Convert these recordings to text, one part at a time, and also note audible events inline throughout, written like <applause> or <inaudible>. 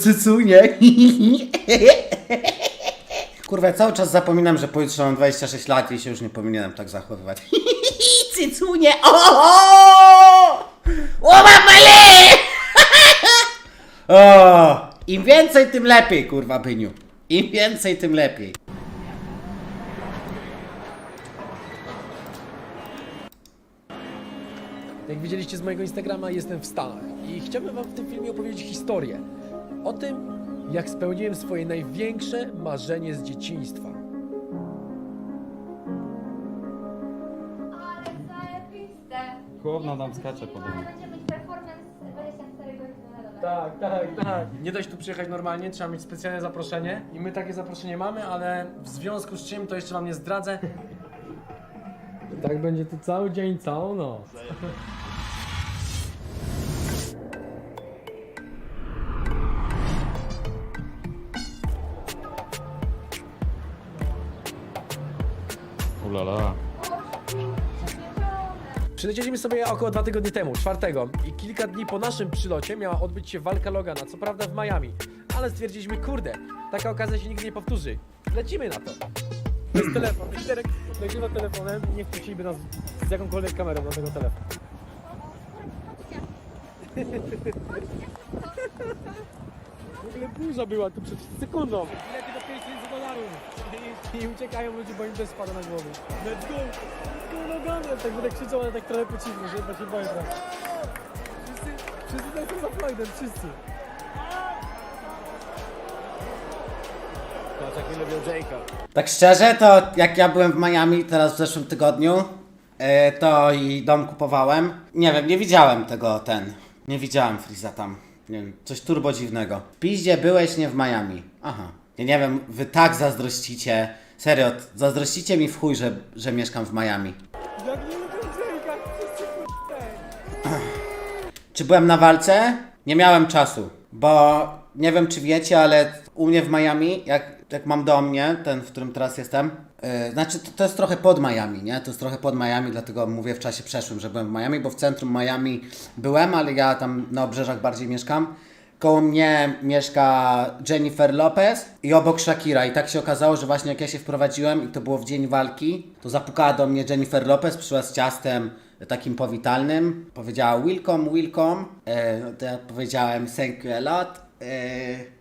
Cycunie. <laughs> Kurwa, cały czas zapominam, że pojutrze mam 26 lat i się już nie powinienem tak zachowywać. <laughs> cycunie. O! O, mamale! <laughs> O! Im więcej, tym lepiej, kurwa, Byniu. Im więcej, tym lepiej. Jak widzieliście z mojego Instagrama, jestem w Stanach i chciałbym wam w tym filmie opowiedzieć historię o tym, jak spełniłem swoje największe marzenie z dzieciństwa. Ale zajebiste. Chłopna tam skacze po No, domu. będzie być performance 24 godziny na. Tak, tak, tak. Nie da się tu przyjechać normalnie, trzeba mieć specjalne zaproszenie i my takie zaproszenie mamy, ale w związku z czym to jeszcze wam nie zdradzę. Tak będzie tu cały dzień, całą noc. Ulala. Przylecieliśmy sobie około dwa tygodnie temu, czwartego i kilka dni po naszym przylocie miała odbyć się walka Logana, co prawda w Miami, ale stwierdziliśmy, kurde, taka okazja się nigdy nie powtórzy. Lecimy na to. To jest telefon, Derek nagrywa telefonem i nie wpuściliby nas z jakąkolwiek kamerą na tego telefonu. W ogóle burza była tu przed sekundą. Bilety do 5000 dolarów. I, uciekają ludzie, bo im też spada na głowę. Let's go! Let's go Logan! Tak będę krzyczał, ale tak trochę po cichu, że chyba się boję trochę. Wszyscy, wszyscy tak są za Floydem, wszyscy. Patrz jak nie lubią Jake'a. Tak szczerze, to jak ja byłem w Miami teraz w zeszłym tygodniu, e, to i dom kupowałem. Nie wiem, nie widziałem tego ten. Nie widziałem Friza tam. Nie wiem, coś turbo dziwnego. W Piździe byłeś nie w Miami. Aha. Ja nie wiem, wy tak zazdrościcie. Serio, zazdrościcie mi w chuj, że, że mieszkam w Miami. Jak nie wszyscy. Czy byłem na walce? Nie miałem czasu, bo nie wiem czy wiecie, ale u mnie w Miami, jak, jak mam dom, nie, ten w którym teraz jestem, yy, znaczy to, to jest trochę pod Miami, nie, to jest trochę pod Miami, dlatego mówię w czasie przeszłym, że byłem w Miami, bo w centrum Miami byłem, ale ja tam na obrzeżach bardziej mieszkam. Koło mnie mieszka Jennifer Lopez i obok Shakira. I tak się okazało, że właśnie jak ja się wprowadziłem i to było w dzień walki, to zapukała do mnie Jennifer Lopez, przyszła z ciastem takim powitalnym. Powiedziała welcome, welcome. E, no to ja powiedziałem thank you a lot. E,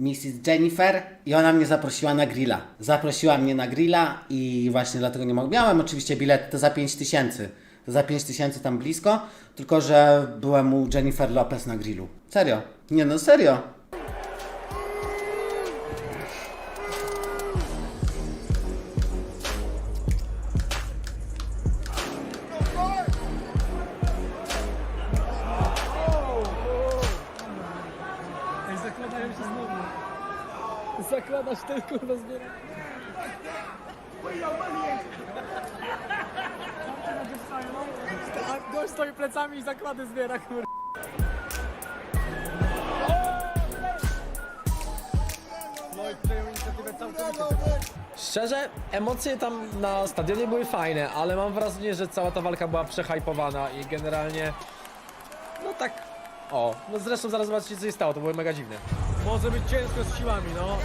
Mrs. Jennifer i ona mnie zaprosiła na grilla. Zaprosiła mnie na grilla i właśnie dlatego nie mogłem. Miałem oczywiście bilet to za 5 tysięcy. To za 5 tysięcy tam blisko, tylko że byłem u Jennifer Lopez na grillu. Serio. Nie no, serio. Zakładają się znowu. Zakładasz ten kurwa zbiera. Gość stoi plecami i zakłady zbiera kurwa. Szczerze, emocje tam na stadionie były fajne, ale mam wrażenie, że cała ta walka była przehajpowana i generalnie no tak. O, no zresztą zaraz zobaczycie co się stało, to było mega dziwne. Może być ciężko z siłami, no.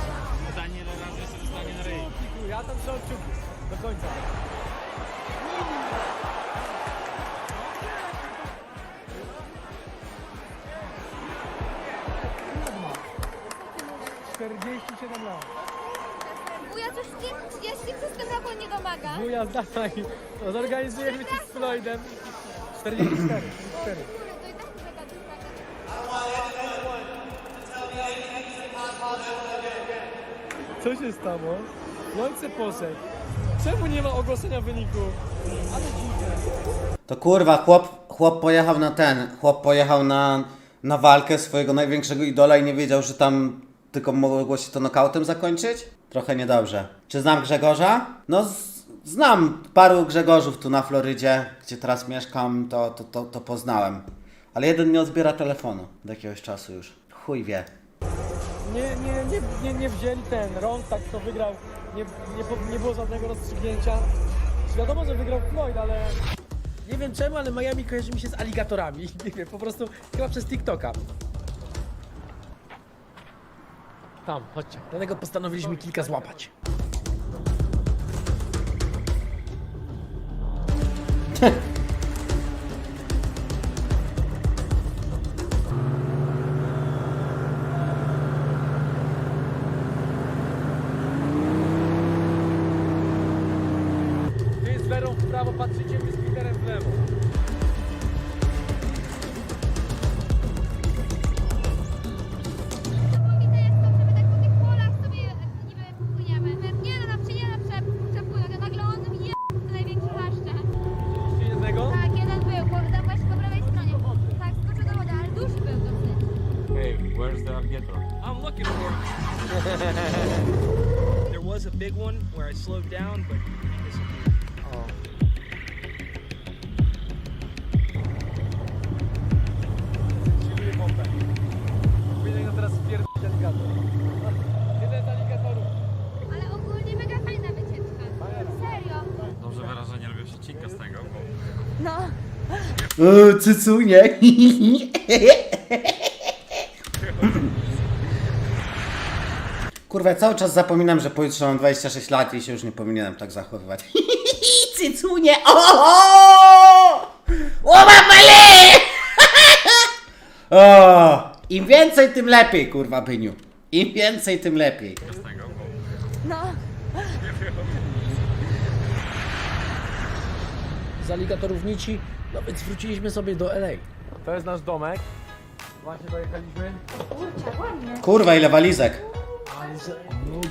Pytanie ile razy się dostanie na ryj. Ja tam trzymam kciuki. Do końca. Czterdzieści siedem lat. Wuja coś nie, 30 przez ten rok nie domaga. Wuja, dawaj. Zorganizujemy ci z Floydem. 44. 44. To i tak. Co się stało? Ojcze poszedł. Czemu nie ma ogłoszenia wyniku? Ale dziwne. To kurwa, chłop, chłop pojechał na ten, chłop pojechał na, na walkę swojego największego idola i nie wiedział, że tam tylko mogło się to nokautem zakończyć? Trochę niedobrze. Czy znam Grzegorza? No znam paru Grzegorzów tu na Florydzie, gdzie teraz mieszkam, to, to, to, to poznałem. Ale jeden nie odbiera telefonu od jakiegoś czasu już. Chuj wie. Nie, nie, nie, nie, nie wzięli ten rąk, tak to wygrał. Nie, nie, nie było żadnego rozstrzygnięcia. Wiadomo, że wygrał Floyd, ale nie wiem czemu, ale Miami kojarzy mi się z aligatorami. <laughs> Nie wiem, po prostu chyba przez TikToka. Tam, chodźcie. Dlatego postanowiliśmy kilka złapać. <laughs> where's the alligator? I'm looking for it. there was a big one where I slowed down, but he disappeared. O. Siluję pompę. Powinien go teraz wpierdolić aligator. Jeden z aligatorów. Ale ogólnie mega fajna wycieczka. Serio. Dobrze Wera, że nie robisz odcinka z tego, No. O, cycunie. <laughs> Kurwa, ja cały czas zapominam, że pojutrze mam 26 lat i się już nie powinienem tak zachowywać. <laughs> Cycunie! O! O, mamale! <laughs> O! Im więcej, tym lepiej, kurwa, Byniu. Im więcej, tym lepiej. No. Z aligatorów nici, no więc wróciliśmy sobie do LA. To jest nasz domek. Właśnie dojechaliśmy. Kurwa, ile walizek. Że...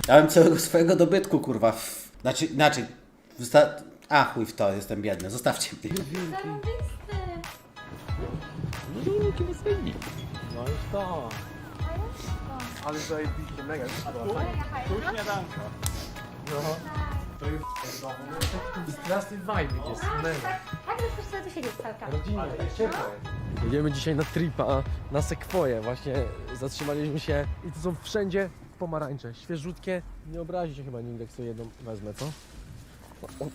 Dałem całego swojego dobytku, kurwa. W... Znaczy, inaczej. Wysta... A, chuj w to, jestem biedny. Zostawcie mnie. No i to. Ale zajebiście, mega. No. To jest straszny vibe jest, mega. Jak chcesz sobie tu siedzieć całka? Rodzinnie, ciepło Jedziemy dzisiaj na tripa, na sekwoję. Właśnie zatrzymaliśmy się i to są wszędzie pomarańcze, świeżutkie. Nie obrazi się chyba nigdy, jak sobie jedną wezmę, co? O, o.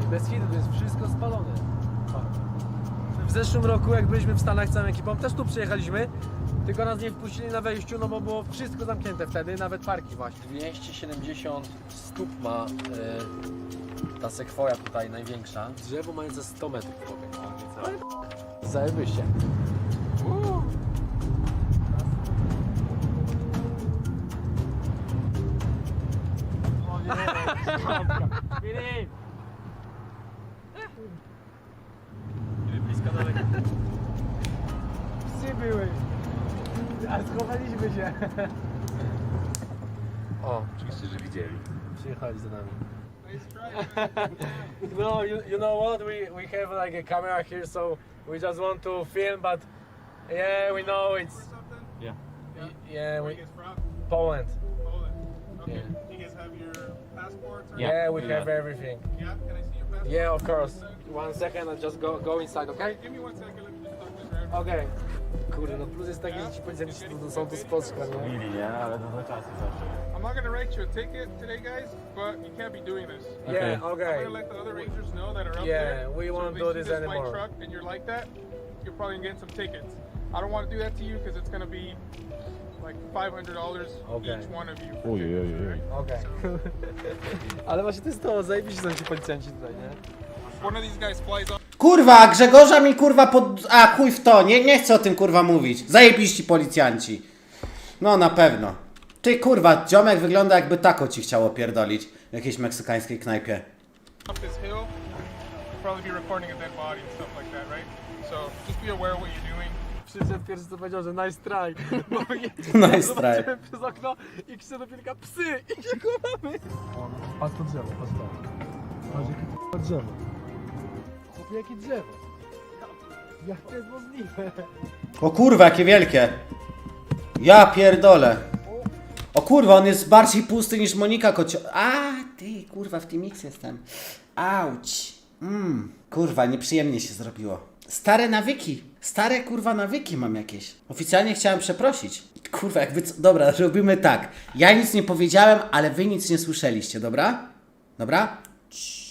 Ej, Bez hitu, to jest wszystko spalone. W zeszłym roku, jak byliśmy w Stanach całą ekipą, też tu przyjechaliśmy, tylko nas nie wpuścili na wejściu, no bo było wszystko zamknięte wtedy, nawet parki właśnie. 270 stóp ma e, ta sekwoja tutaj największa. Drzewo mające 100 metrów powiem. Zajebiście. Były. A schowaliśmy się. O, Oczywiście, że widzieli. przyjechali za nami. <laughs> no, you, you know what? We we have like a camera here, so we just want to film, but yeah, we know it's Yeah. y- yeah, we from? Poland. Poland. Okay. Yeah. You guys have your passports? Or Yeah. Yeah, we Yeah. have everything. Yeah. Can I see your passport? Yeah, of course. One second, I'll just go go inside, okay? Give me one second. Let me just talk to this. Okay. Kurde, no plus jest taki, że ci policjanci tu- są tu spoczka, nie? Mili, nie? Ale to za czasy zawsze. I'm not gonna write you a ticket today, guys, but you can't be doing this. Yeah, okay. I'm okay. gonna let the other rangers know that are up Yeah, there. we so won't if do they this see this anymore. white truck and you're like that, you're probably gonna get some tickets. I don't want to do that to you because it's gonna be like $500 Okay. each one of you. Oh, Oj, yeah, yeah. oj. alright? Okej. <laughs> Ale właśnie to jest to, zajebiście są ci policjanci tutaj, nie? One of these guys flies off. Kurwa, Grzegorza mi kurwa pod... A, chuj w to, nie, nie chcę o tym kurwa mówić. Zajebiści policjanci. No, na pewno. Ty kurwa, ziomek wygląda jakby tako ci chciało pierdolić w jakiejś meksykańskiej knajpie. up this hill, you'll probably be recording a dead body and stuff like that, right? So just be aware of what you're doing. Przyszedł pierwszy co powiedział, że nice try. <laughs> Bo Nice <laughs> zobaczyłem try. przez okno i krzyczę do Pilka psy i się kochamy. Patrz to drzewo, patrz to. Patrz jakie to drzewo. Chłopie jakie drzewo. Jak to jest możliwe? O kurwa, jakie wielkie. Ja pierdolę. O kurwa, on jest bardziej pusty niż Monika Kocio... A, ty, kurwa, w tym mix jestem. Auć. Mmm, kurwa, nieprzyjemnie się zrobiło. Stare nawyki. Stare, kurwa, nawyki mam jakieś. Oficjalnie chciałem przeprosić. Kurwa, jakby co... Dobra, robimy tak. Ja nic nie powiedziałem, ale wy nic nie słyszeliście, dobra? Dobra? Ciii.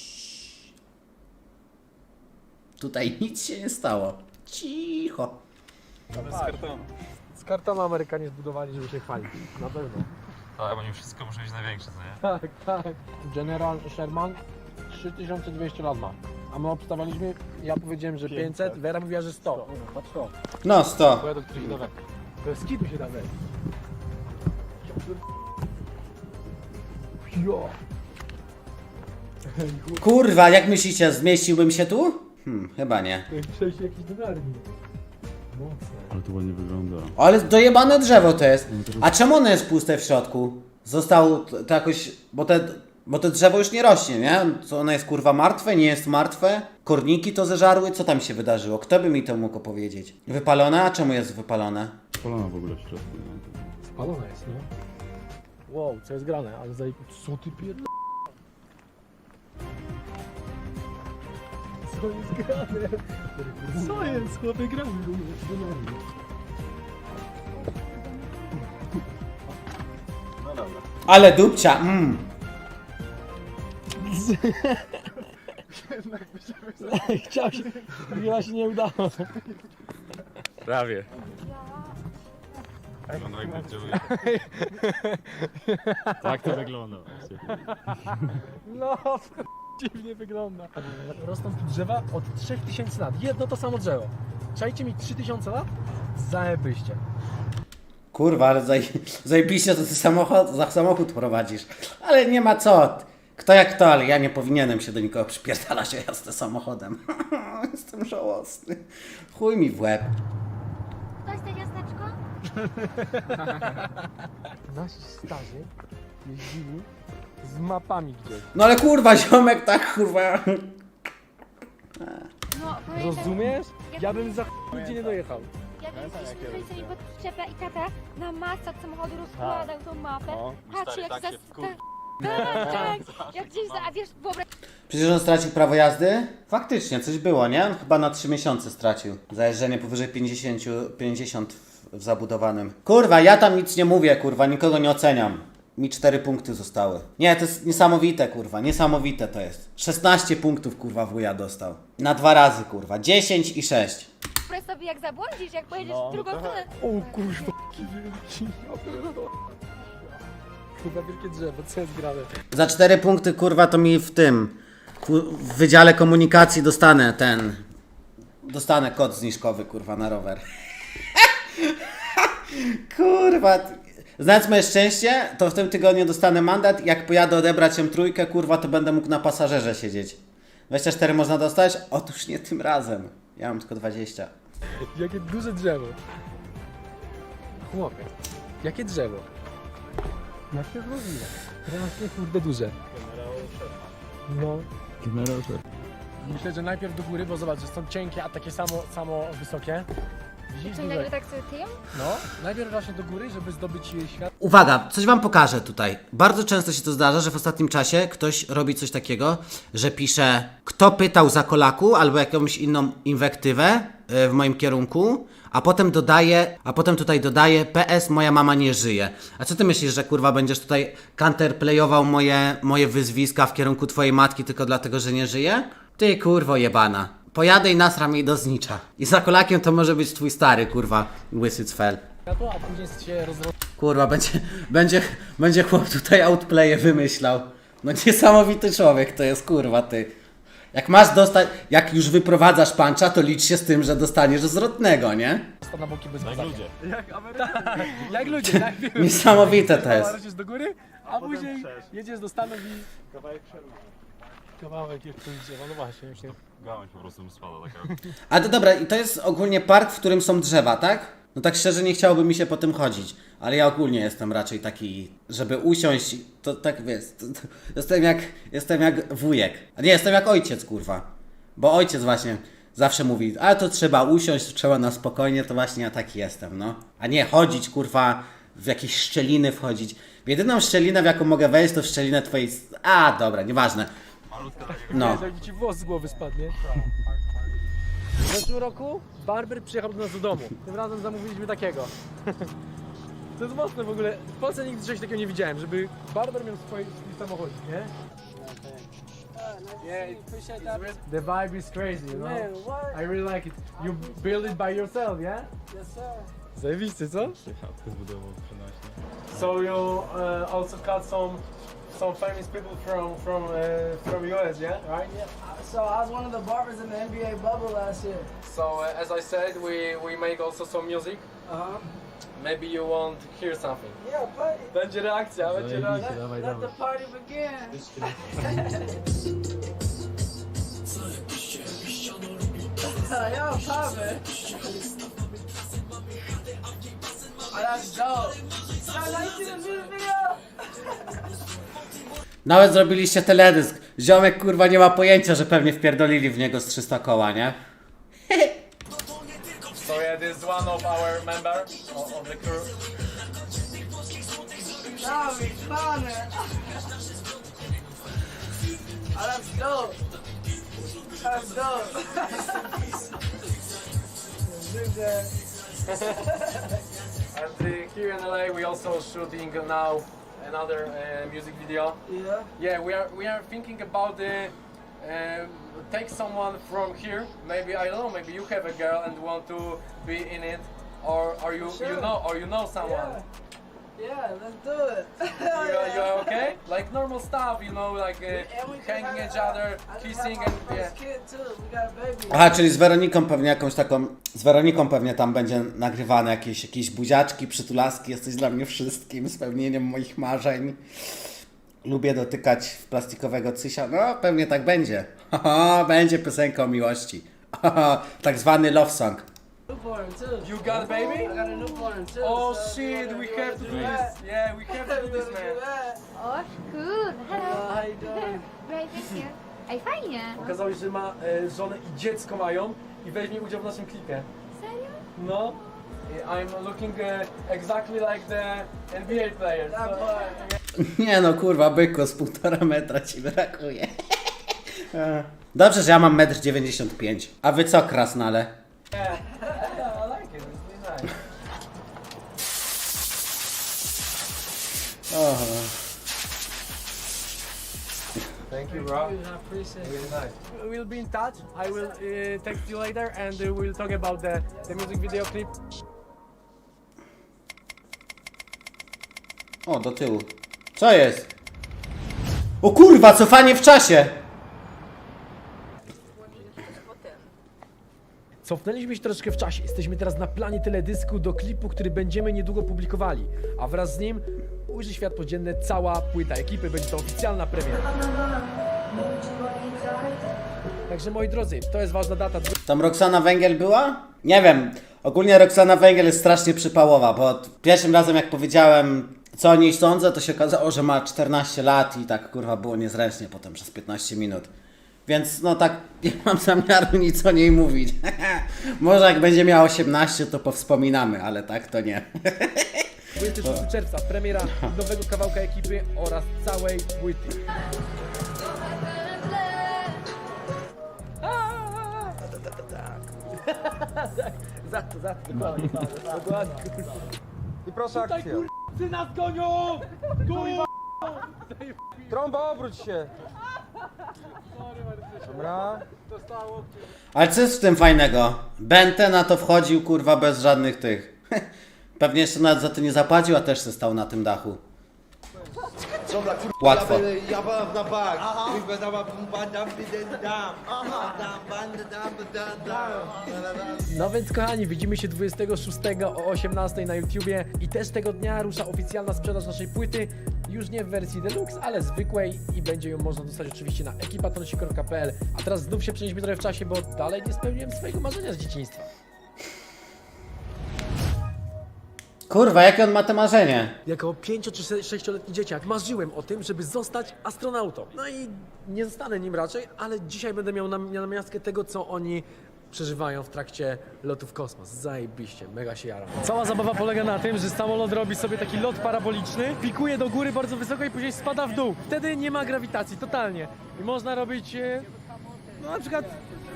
Tutaj <laughs> nic się nie stało. Cicho. Z kartonu. z kartonu Amerykanie zbudowani, żeby się chwalić. Na pewno. Ale oni wszystko muszą być największe, co nie? Tak, tak. General Sherman 3200 lat ma. A my obstawaliśmy, ja powiedziałem, że 500, Vera mówiła, że 100. Patrz to. No, 100. Bo ja do których dawek. To się da wejść. Jo. Kurwa, jak myślicie, zmieściłbym się tu? Hmm, chyba nie. Przejść jakiś dolarnik. Ale to ładnie wygląda. Ale dojebane drzewo to jest. A czemu ono jest puste w środku? Zostało to to jakoś. Bo te, bo to drzewo już nie rośnie, nie? Co ono jest kurwa martwe, nie jest martwe? Korniki to zeżarły? Co tam się wydarzyło? Kto by mi to mógł opowiedzieć? Wypalone? A czemu jest wypalone? Polana w ogóle w środku. nie? Spalona jest, nie? Wow, co jest grane, ale za... Co ty pierdol... Co jest grane? Co jest? Chłopie gramy Ale dupcia, mm. Chciał się... Chyba się nie udało. Prawie. Wygląda jak oddziałuje. Tak to wygląda. właśnie. No, dziwnie wygląda. Rosną tu drzewa od 3000 lat. Jedno to samo drzewo. Czajcie mi 3000 lat? Zajebyście. Kurwa, ale zaj, zajebiście to ty samochód, za samochód prowadzisz. Ale nie ma co. Kto jak to, ale ja nie powinienem się do nikogo przypierdalać o jazdę samochodem. <laughs> Jestem żałosny. Chuj mi w łeb. Ktoś te ciasteczko? <laughs> Nasi starzy jeździli z mapami gdzieś. No ale kurwa, ziomek tak kurwa. No, pamiętam. Rozumiesz? Ja bym za ch- nigdzie nie dojechał. Jak jeździliśmy z rodzicami pod przyczepę i tata na masach samochodu rozkładał tą mapę. No, stary jak tak za... się wkur- Tak, <laughs> tak. Jak gdzieś za... A wiesz, wyobraź Przecież on stracił prawo jazdy? Faktycznie, coś było, nie? On chyba na 3 miesiące stracił. Za jeżdżenie powyżej 50, 50 w, w zabudowanym. Kurwa, ja tam nic nie mówię, kurwa, nikogo nie oceniam. Mi 4 punkty zostały. Nie, to jest niesamowite, kurwa, niesamowite to jest. 16 punktów, kurwa, wuja dostał. Na dwa razy, kurwa. 10 i 6. sobie jak zabłądzisz, jak pojedziesz No, w drugą stronę. O kurwa, jaki wielki. Ja pierdolę. Kurwa, wielkie drzewo, co jest grane? Za 4 punkty, kurwa, to mi w tym. ku- W Wydziale Komunikacji dostanę ten. Dostanę kod zniżkowy, kurwa, na rower. <laughs> kurwa. Znając moje szczęście, to w tym tygodniu dostanę mandat. Jak pojadę odebrać M trójkę, kurwa, to będę mógł na pasażerze siedzieć. 24 można dostać? Otóż nie tym razem. Ja mam tylko 20. Jakie duże drzewo. Chłopie, jakie drzewo. Jak się rozwija. Strasznie kurde duże. No. Generał szef. Myślę, że najpierw do góry, bo zobacz, że są cienkie, a takie samo, samo wysokie. Widzisz? Czyli nagle tak sobie tyją? No, najpierw właśnie do góry, żeby zdobyć świat. Uwaga, coś wam pokażę tutaj. Bardzo często się to zdarza, że w ostatnim czasie ktoś robi coś takiego, że pisze kto pytał za kolaku albo jakąś inną inwektywę y, w moim kierunku, a potem dodaje, a potem tutaj dodaje PS moja mama nie żyje. A co ty myślisz, że kurwa będziesz tutaj counterplayował moje, moje wyzwiska w kierunku twojej matki tylko dlatego, że nie żyje? Ty kurwo jebana. Pojadę i nasram jej do znicza. I za kolakiem to może być twój stary, kurwa, łysy cfel. światło, a później się rozro... Kurwa, będzie, będzie, będzie chłop tutaj outplaye wymyślał. No niesamowity człowiek to jest, kurwa, ty. Jak masz dostać, jak już wyprowadzasz pancza, to licz się z tym, że dostaniesz zwrotnego, nie? Na boki bez Jak ludzie. <laughs> Jak ludzie, najpierw <laughs> Niesamowite to jest. lecisz do góry, a później jedziesz do Stanów i... Kawałek Kawałek jak to drzewa, no właśnie, już nie... Gałąź po prostu spada taka. <laughs> A to dobra, i to jest ogólnie park, w którym są drzewa, tak? No tak szczerze nie chciałoby mi się po tym chodzić, ale ja ogólnie jestem raczej taki, żeby usiąść, to tak wiesz, to, to, jestem jak, jestem jak wujek, a nie, jestem jak ojciec, kurwa. Bo ojciec właśnie zawsze mówi, a to trzeba usiąść, trzeba na spokojnie, to właśnie ja taki jestem, no. A nie chodzić, kurwa, w jakieś szczeliny wchodzić. Jedyną szczelinę, w jaką mogę wejść, to w szczelinę twojej... A, dobra, nieważne. No. Jak ci włos z głowy spadnie. W zeszłym roku barber przyjechał do nas do domu. Tym razem zamówiliśmy takiego. <laughs> To jest mocne w ogóle. W Polsce nigdy czegoś takiego nie widziałem, żeby barber miał swój, swój samochodzik, nie? The vibe is crazy, you know? I really like it. You build it by yourself, yeah? Yes, sir. Zajebisty, co? Chatkę zbudował 13. So you uh, also cut some some famous people from from uh, from US, yeah, right? Yeah, so I was one of the barbers in the NBA bubble last year. So uh, as I said, we we make also some music. Uh huh. Maybe you want to hear something. Yeah, but Będzie reakcja, będzie reakcja. let, let the party begin. <laughs> Yo, poppin'. Oh, that's dope. Yo, now you see the music video? <laughs> Nawet zrobiliście teledysk. Ziomek kurwa nie ma pojęcia, że pewnie wpierdolili w niego z 300 koła, nie? So yeah, this is one of our member of, of the crew. Oh, that's dope. That's dope. Dude, uh, And uh, here in LA, we also shooting now another uh, music video. yeah. Yeah, we are we are thinking about the um, take someone from here. Maybe I don't know. Maybe you have a girl and want to be in it, or are you you know or you know someone. Yeah. Yeah, let's do it. Hell <laughs> You, are- you yeah. are okay? Like normal stuff, you know, like uh, hanging each other, kissing and yeah. first kid too. We got a baby. Aha, czyli z Weroniką pewnie jakąś taką... Z Weroniką pewnie tam będzie nagrywane jakieś, jakieś buziaczki, przytulaski. Jesteś dla mnie wszystkim, spełnieniem moich marzeń. Lubię dotykać w plastikowego cysia. No, pewnie tak będzie. <laughs> Będzie piosenka o miłości. <laughs> Tak zwany love song. Newborn too. You got a baby? I got a newborn too. Oh so shit, we have to do do that, this. Yeah, we have to do this, <laughs> man. that. O, kurde, Uh, hello. how you doing? <laughs> Great, thank you. Ej, fajnie. Okazało się, że ma e, żonę i dziecko mają i weźmie udział w naszym klipie. Serio? No. I'm looking uh, exactly like the NBA boy. Nie no, kurwa, byku, z półtora metra ci brakuje. <laughs> Dobrze, że ja mam 1,95 m. A wy co, krasnale? yeah, O, Thank you, bro. I appreciate it. Really nice. We'll be in touch. I will uh, text you later and uh, we'll talk about the, the music video clip. o, do tyłu. Co jest? O kurwa, cofanie w czasie! Cofnęliśmy się troszeczkę w czasie. Jesteśmy teraz na planie teledysku do klipu, który będziemy niedługo publikowali. A wraz z nim ujrzy światło dzienne cała płyta ekipy. Będzie to oficjalna premiera. Także moi drodzy, to jest ważna data. Tam Roxana Węgiel była? Nie wiem. Ogólnie Roxana Węgiel jest strasznie przypałowa, bo pierwszym razem jak powiedziałem co o niej sądzę, to się okazało, że ma 14 lat i tak kurwa było niezręcznie potem przez 15 minut. Więc no tak <laughs> nie mam zamiaru nic o niej mówić. <laughs> Może jak będzie miała 18 to powspominamy, ale tak to nie. <laughs> 26 czerwca premiera <laughs> nowego kawałka ekipy oraz całej płyty. Za to, za to, dokładnie, dokładnie. I proszę akcję. Ty nas gonią! Kurwa! Trąba, obróć się. Dobra. Ale co jest w tym fajnego? Bente na to wchodził kurwa bez żadnych tych. Pewnie jeszcze nawet za to nie zapłacił, a też se stał na tym dachu. Łatwo. Ja byłem na bak. Kurwa, dała bumba, dam, dam, dam. Aha, dam, bam, dam, dam, dam. No więc kochani, widzimy się 26 o 18 na YouTubie i też tego dnia rusza oficjalna sprzedaż naszej płyty, już nie w wersji deluxe, ale zwykłej i będzie ją można dostać oczywiście na ekipatonsi.pl. A teraz znów się przenieśmy trochę w czasie, bo dalej nie spełniłem swojego marzenia z dzieciństwa. Kurwa, jakie on ma te marzenie? Jako 5 czy 6-letni dzieciak marzyłem o tym, żeby zostać astronautą. No i nie zostanę nim raczej, ale dzisiaj będę miał na, na miastkę tego, co oni przeżywają w trakcie lotu w kosmos. Zajebiście, mega się jaram. Cała zabawa polega na tym, że samolot robi sobie taki lot paraboliczny, pikuje do góry bardzo wysoko i później spada w dół. Wtedy nie ma grawitacji, totalnie. I można robić, e, no na przykład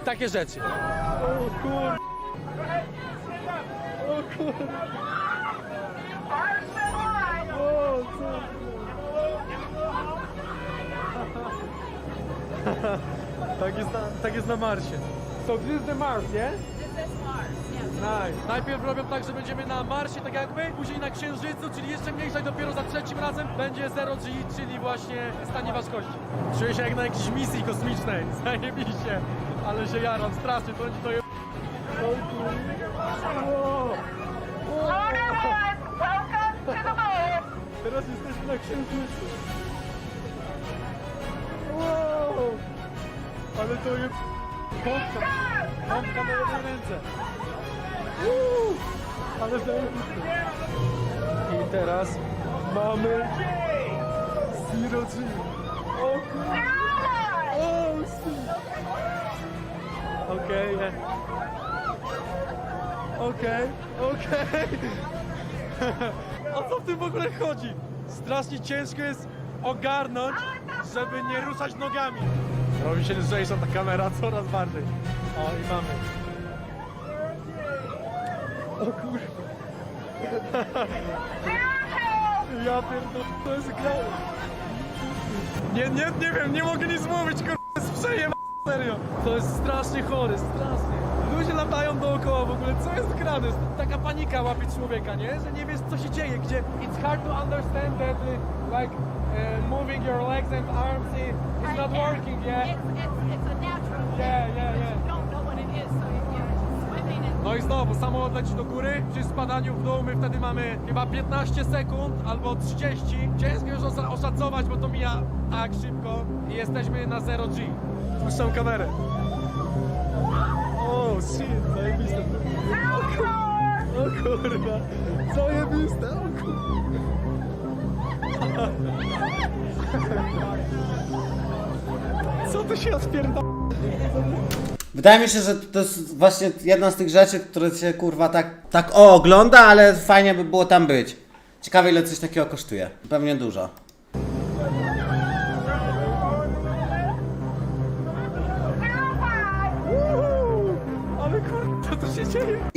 takie rzeczy. O kur... O kur... <laughs> Tak, jest na, tak jest na Marsie. So this is the Mars? This Nice. Najpierw robią tak, że będziemy na Marsie, tak jak my, później na Księżycu, czyli jeszcze mniejsza i dopiero za trzecim razem będzie Zero G, czyli właśnie stanie ważkości. Czuję się jak na jakiejś misji kosmicznej, <laughs> zajebiście, ale się jaram, strasznie, to będzie to je... Wow. Wow. Teraz jesteśmy na Księżycu. Wow. Ale to je... Pompka, pompka na jednej ręce. Uuu, ale zajebiste. I teraz mamy Zero G. O kurde. O. Okej, nie. Okej, okej. <laughs> O co w tym w ogóle chodzi? Strasznie ciężko jest ogarnąć, żeby nie ruszać nogami. Robi się lżejsza ta kamera coraz bardziej. O, i mamy. O kurwa. Ja pierdolę, to jest gra. Nie, nie, nie wiem, nie mogę nic mówić, kurwa, serio. To jest strasznie chory, strasznie. Ludzie latają dookoła w ogóle, co jest grane? Taka panika łapie człowieka, nie? Że nie wiesz, co się dzieje, gdzie it's hard to understand that, uh, like, uh, moving your legs and arms is, is not working, yeah? It's, it's, it's a natural Yeah, yeah, yeah. You don't know what it is, so you're swimming and No i znowu, samolot leci do góry, przy spadaniu w dół my wtedy mamy chyba 15 sekund albo 30. Ciężko już osa- oszacować, bo to mija tak szybko i jesteśmy na 0G. Puszczam kamerę. O, shit, zajebiste. O kurwa, zajebiste, o kurwa. Co to się odpierda... Wydaje mi się, że to jest właśnie jedna z tych rzeczy, które się kurwa tak, tak o ogląda, ale fajnie by było tam być. Ciekawe ile coś takiego kosztuje. Pewnie dużo.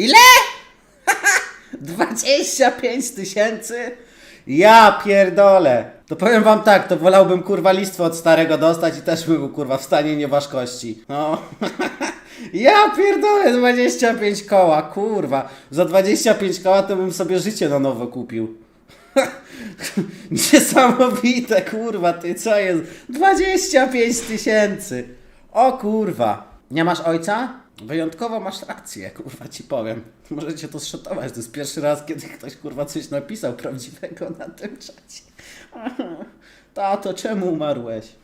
Ile? <laughs> 25 tysięcy? Ja pierdolę. To powiem wam tak, to wolałbym kurwa listwę od starego dostać i też był kurwa w stanie nieważkości. No. <laughs> Ja pierdolę 25 koła, kurwa. Za 25 koła to bym sobie życie na nowo kupił. <laughs> Niesamowite, kurwa, ty co jest? 25 tysięcy. O kurwa. Nie masz ojca? Wyjątkowo masz rację, kurwa ci powiem. Możecie to zszotować. To jest pierwszy raz, kiedy ktoś kurwa coś napisał prawdziwego na tym czacie. <laughs> Tato, czemu umarłeś?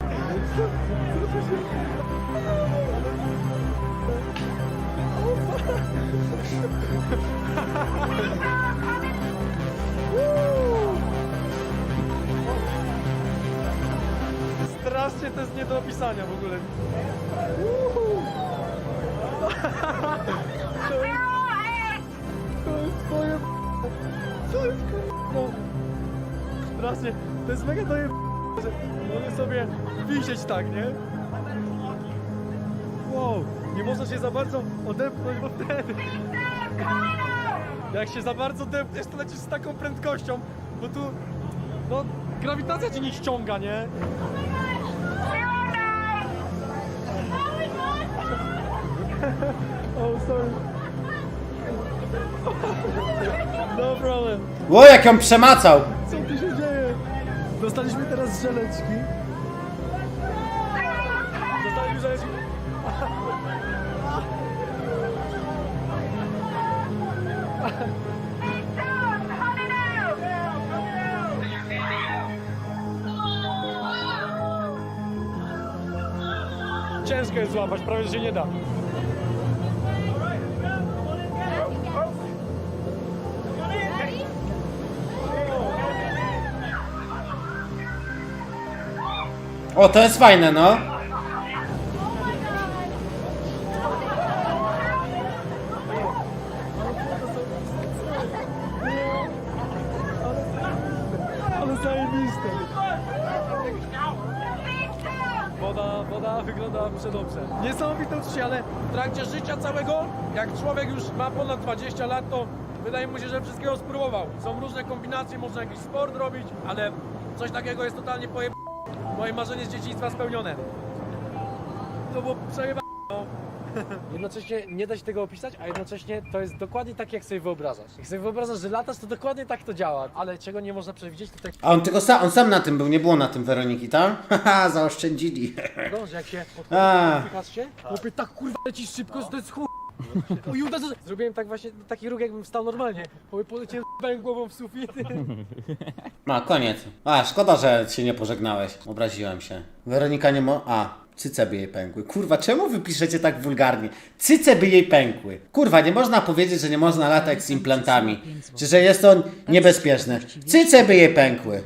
Strasznie to jest nie do opisania w ogóle. Uhu. Strasznie, to jest mega doje... że Mogę sobie wisieć tak, nie? Wow, nie można się za bardzo odepchnąć, bo wtedy... Jak się za bardzo depniesz, to lecisz z taką prędkością, bo tu... No, grawitacja cię nie ściąga, nie? <laughs> Oh, sorry. <laughs> No problem. Jak ją przemacał! Dostaliśmy teraz żeleczki. Dostaliśmy żeleczki. Ciężko jest złapać, prawie że się nie da. O, to jest fajne, no. Ale zajebiste. Woda, woda wygląda przedobrze. Niesamowite uczucie, ale w trakcie życia całego, jak człowiek już ma ponad 20 lat, to wydaje mu się, że wszystkiego spróbował. Są różne kombinacje, można jakiś sport robić, ale coś takiego jest totalnie pojeb... Moje marzenie z dzieciństwa spełnione. To było przejebane. No. <laughs> Jednocześnie nie da się tego opisać, a jednocześnie to jest dokładnie tak, jak sobie wyobrażasz. Jak sobie wyobrażasz, że latasz, to dokładnie tak to działa. Ale czego nie można przewidzieć, to tak A on tylko sam, on sam na tym był, nie było na tym Weroniki, tam? <laughs> Haha, zaoszczędzili. tego, że jak się A. odpychasz się, chłopie tak kurwa lecisz szybko, że to jest chuj. I uda, że... Zrobiłem tak właśnie, taki ruch jakbym wstał normalnie. Chłopie poleciałem z głową w sufit. No, koniec. A, szkoda, że się nie pożegnałeś. Obraziłem się. Weronika nie mo... A, cyce by jej pękły. Kurwa, czemu wy piszecie tak wulgarnie? Cyce by jej pękły. Kurwa, nie można powiedzieć, że nie można latać z implantami. Czy że jest to niebezpieczne. Cyce by jej pękły.